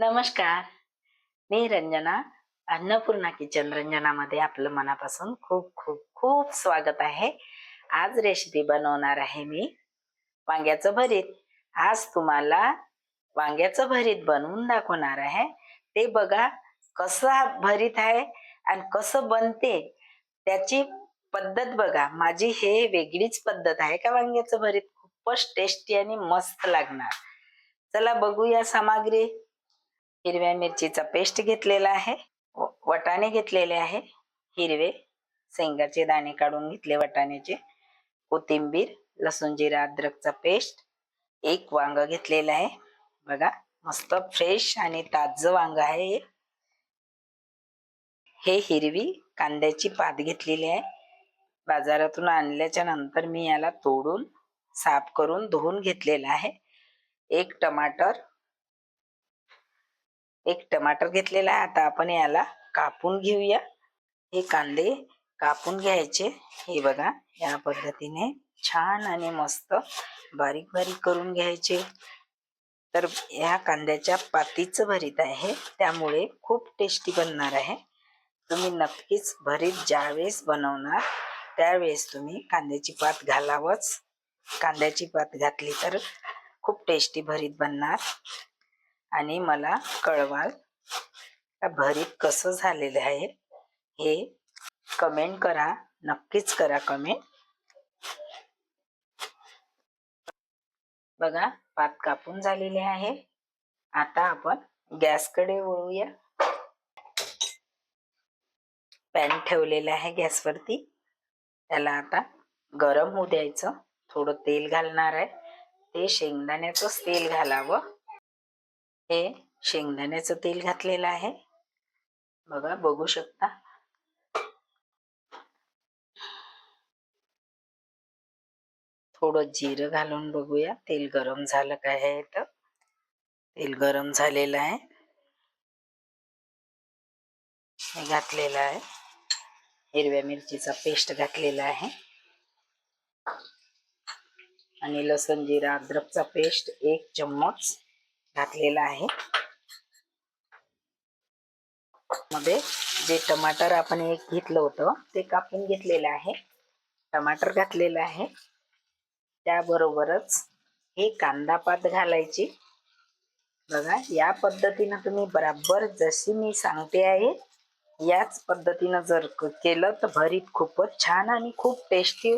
नमस्कार. मी रंजना अन्नपूर्णा किचन रंजनामध्ये आपलं मनापासून खूप खूप खूप स्वागत आहे. आज रेसिपी बनवणार आहे मी वांग्याचं भरीत. आज तुम्हाला वांग्याचं भरीत बनवून दाखवणार आहे. ते बघा कसं भरीत आहे आणि कसं बनते त्याची पद्धत बघा. माझी हे वेगळीच पद्धत आहे का वांग्याचं भरीत? खूपच टेस्टी आणि मस्त लागणार. चला बघूया सामग्री. हिरव्या मिरचीचा पेस्ट घेतलेला आहे. व- वटाणे घेतलेले आहे. हिरवे शेंगाचे दाणे काढून घेतले वटाण्याचे. कोथिंबीर लसूण जिरा अद्रकचा पेस्ट एक वांग घेतलेलं आहे. बघा मस्त फ्रेश आणि ताज वांग आहे हे. हे हिरवी कांद्याची पात घेतलेली आहे. बाजारातून आणल्याच्या नंतर मी याला तोडून साफ करून धुवून घेतलेला आहे. एक टमाटर एक टमाटर घेतलेला आहे. आता आपण याला कापून घेऊया. हे कांदे कापून घ्यायचे. हे बघा या पद्धतीने छान आणि मस्त बारीक बारीक करून घ्यायचे. तर ह्या कांद्याच्या पातीचं भरीत आहे. त्यामुळे खूप टेस्टी बनणार आहे. तुम्ही नक्कीच भरीत ज्यावेळेस बनवणार त्यावेळेस तुम्ही कांद्याची पात घालावंच. कांद्याची पात घातली तर खूप टेस्टी भरीत बनणार. आणि मला कळवाल भरीत कसं झालेलं आहे हे कमेंट करा नक्कीच करा कमेंट. बघा पात कापून झालेले आहे. आता आपण गॅसकडे वळूया. पॅन ठेवलेलं आहे गॅसवरती. त्याला आता गरम होऊ द्यायचं. थोडं तेल घालणार आहे. ते शेंगदाण्याचंच तेल घालावं. हे शेंगदाण्याचं तेल घातलेलं आहे. बघा बघू शकता. थोडं जिरं घालून बघूया. तेल गरम झालं काय आहे तर तेल गरम झालेलं आहे. हे घातलेलं आहे. हिरव्या मिरचीचा पेस्ट घातलेला आहे. आणि लसण जिरा अद्रकचा पेस्ट एक चम्मच. घातलेला आहे. मध्ये जे टमाटर आपण एक घेतलं होतं ते कापून घेतलेलं आहे. टमाटर घातलेलं आहे. त्याबरोबरच हे कांदा पात घालायची. बघा या पद्धतीनं तुम्ही बराबर जशी मी सांगते आहे याच पद्धतीनं जर केलं तर भरीत खूपच छान आणि खूप टेस्टी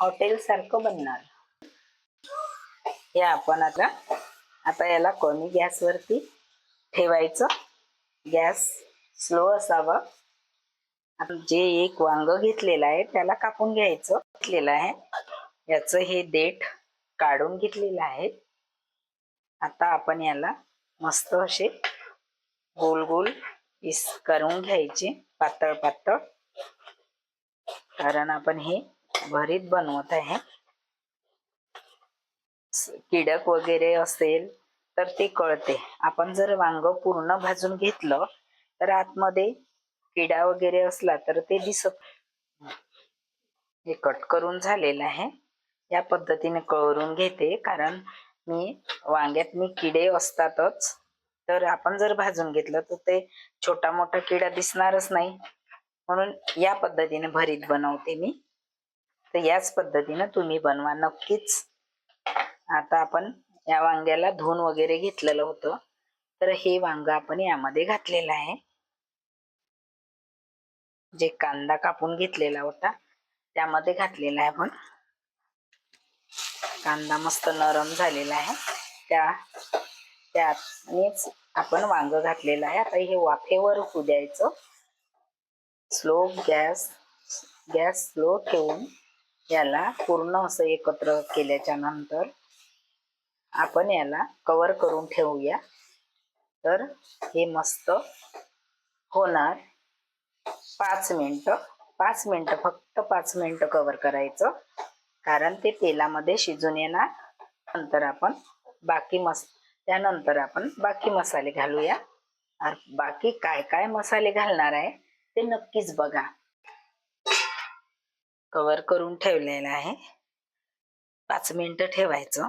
हॉटेल सारखं बनणार. हे आपण आता आता याला कमी गॅसवरती ठेवायचं. गॅस स्लो असावा. जे एक वांग घेतलेलं आहे त्याला कापून घ्यायचं. घेतलेलं आहे. याचं हे देठ काढून घेतलेलं आहे. आता आपण याला मस्त असे गोल गोल पीस करून घ्यायचे पातळ पातळ. कारण आपण हे भरीत बनवत आहे. किडक वगैरे असेल तर ते कळते. आपण जर वांग पूर्ण भाजून घेतलं तर आतमध्ये किडा वगैरे असला तर ते दिसत हे कट करून झालेलं आहे. या पद्धतीने कळवरून घेते कारण मी वांग्यात मी किडे असतातच. तर आपण जर भाजून घेतलं तर ते छोटा मोठा किडा दिसणारच नाही. म्हणून या पद्धतीने भरीत बनवते मी. तर याच पद्धतीने तुम्ही बनवा नक्कीच. आता आपण या वांग्याला धुवून वगैरे घेतलेलं होतं. तर हे वांग आपण यामध्ये घातलेलं आहे. जे कांदा कापून घेतलेला होता त्यामध्ये घातलेला आहे आपण. कांदा मस्त नरम झालेला आहे. त्या त्यानेच आपण वांग घातलेलं आहे. आता हे वाफेवर होऊ द्यायचं. स्लो गॅस गॅस स्लो ठेवून याला पूर्ण असं एकत्र केल्याच्यानंतर आपण याला कवर करून ठेवूया. तर हे मस्त होणार. पाच मिनटं. पाच मिनटं फक्त पाच मिनिटं कवर करायचं. कारण ते तेलामध्ये शिजून येणार. नंतर आपण बाकी मस त्यानंतर आपण बाकी मसाले घालूया. आणि बाकी काय काय मसाले घालणार आहे ते नक्कीच बघा. कवर करून ठेवलेलं आहे. पाच मिनटं ठेवायचं.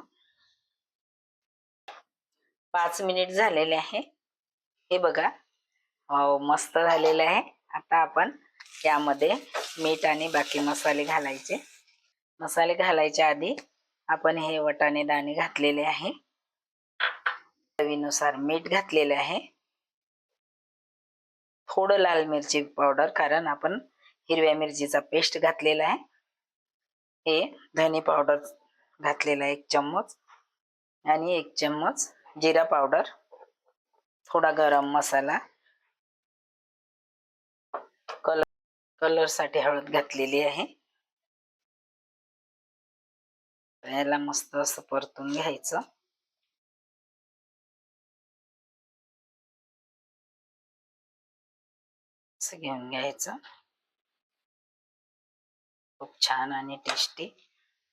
पाच मिनिट झालेले आहे. हे बघा. अहो मस्त झालेलं आहे. आता आपण यामध्ये मीठ आणि बाकी मसाले घालायचे. मसाले घालायच्या आधी आपण हे वटाणे दाणे घातलेले आहे. चवीनुसार मीठ घातलेले आहे. थोडं लाल मिरची पावडर कारण आपण हिरव्या मिरचीचा पेस्ट घातलेला आहे. हे धने पावडर घातलेला एक चम्मच. आणि एक चम्मच जिरा पावडर थोडा गरम मसाला कलर कलरसाठी हळद घातलेली आहे. याला मस्त असं परतून घ्यायचं. असं घेऊन घ्यायचं. खूप छान आणि टेस्टी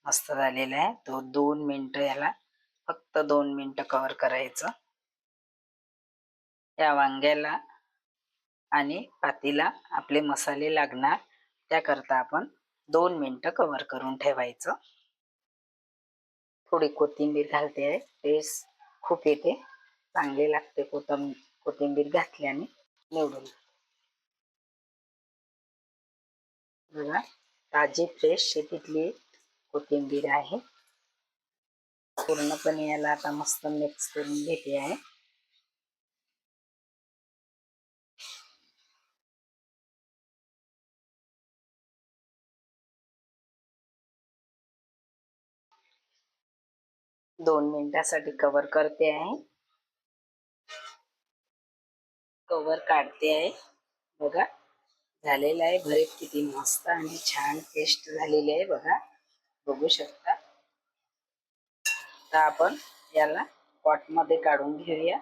मस्त झालेलं आहे. तो दोन मिनटं याला फक्त दोन मिनिटं कव्हर करायचं. या वांग्याला आणि पातीला आपले मसाले लागणार. त्याकरता आपण दोन मिनटं कव्हर करून ठेवायचं. थोडी कोथिंबीर घालते आहे. टेस्ट खूप येते. चांगली लागते कोथम कोथिंबीर घातल्याने निवडून. बघा ताजी फ्रेश शेतीतली कोथिंबीर आहे. पूर्णपणे याला आता मस्त मिक्स करून घेते आहे. दोन मिनिटासाठी कव्हर करते आहे. कव्हर काढते आहे. बघा झालेला आहे. भरीत किती मस्त आणि छान टेस्ट झालेली आहे. बघा बघू शकता. तर आपण याला पॉटमध्ये काढून घेऊया.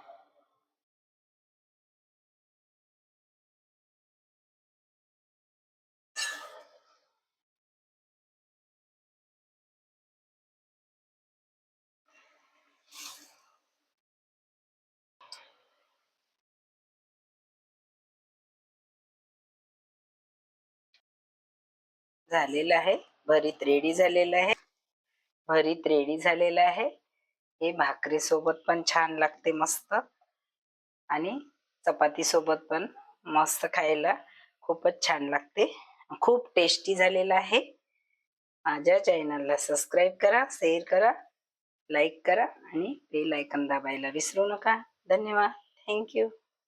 झालेलं आहे. भरीत रेडी झालेलं आहे. भरीत रेडी झालेलं आहे. हे भाकरी सोबत पण छान लागते मस्त. आणि चपाती सोबत पण मस्त खायला खूपच छान लागते. खूप टेस्टी झालेलं आहे. माझ्या चॅनलला सबस्क्राईब करा शेअर करा लाईक करा आणि बेल आयकन दाबायला विसरू नका. धन्यवाद. थँक्यू